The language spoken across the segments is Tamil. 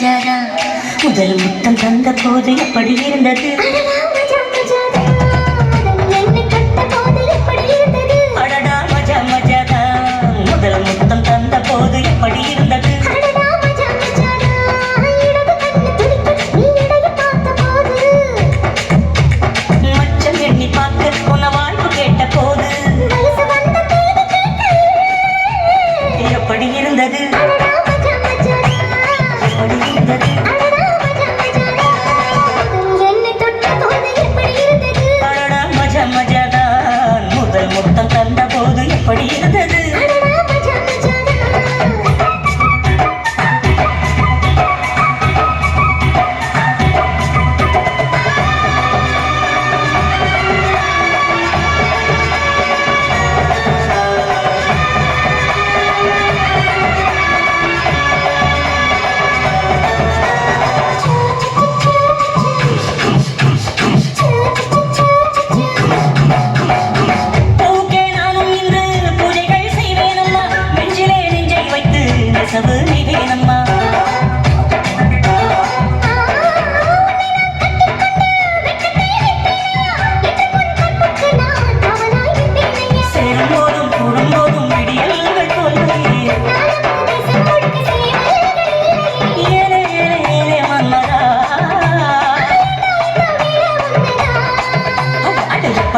ராஜாரா முதல் முத்தம் தந்த போது எப்படி இருந்தது? 我滴。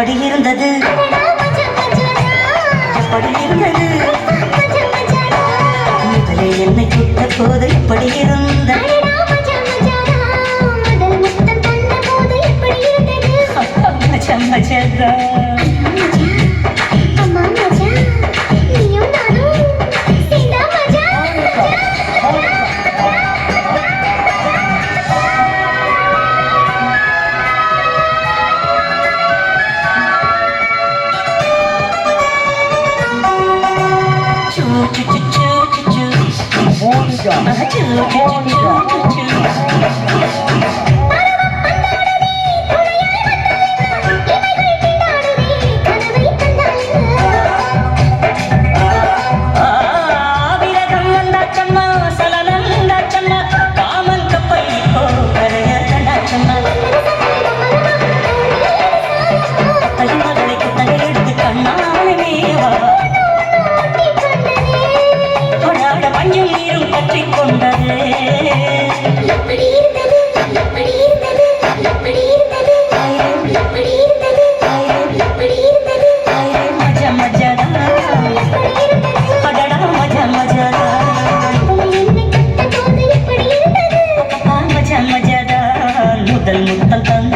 எப்படி இருந்தது எப்படி இருந்தது முதலே என்னை தொட்ட போது எப்படி இருந்தது மச்சம் மச்சதா 把个，这个，tan tan